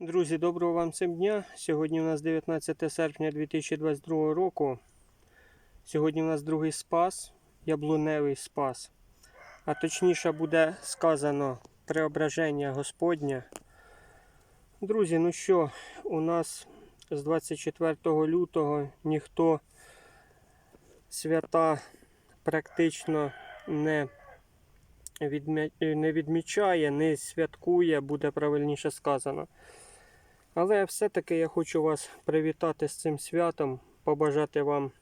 Друзі, доброго вам всім дня. Сьогодні у нас 19 серпня 2022 року. Сьогодні у нас другий спас, яблуневий спас. А точніше буде сказано преображення Господня. Друзі, ну що, у нас з 24 лютого ніхто свята практично не не відмічає, не святкує, буде правильніше сказано. Але все-таки я хочу вас привітати з цим святом, побажати вам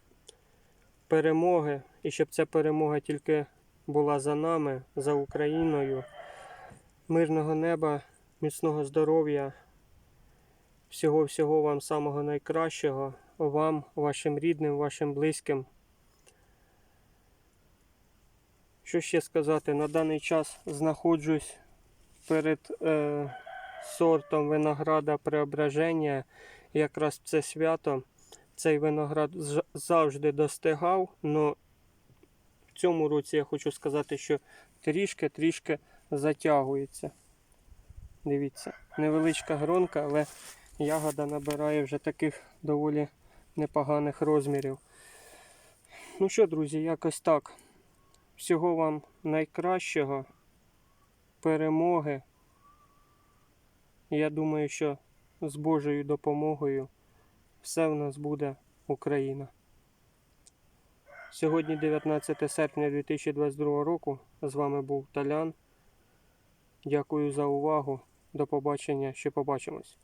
перемоги і щоб ця перемога тільки була за нами, за Україною, мирного неба, міцного здоров'я, всього-всього вам самого найкращого, вам, вашим рідним, вашим близьким. Що ще сказати? На даний час знаходжусь перед е, сортом винограда преображення. Якраз це свято. Цей виноград завжди достигав, але в цьому році я хочу сказати, що трішки-трішки затягується. Дивіться, невеличка гронка, але ягода набирає вже таких доволі непоганих розмірів. Ну що, друзі, якось так. Всього вам найкращого, перемоги. Я думаю, що з Божою допомогою все в нас буде Україна. Сьогодні 19 серпня 2022 року. З вами був Талян. Дякую за увагу. До побачення. Ще побачимось.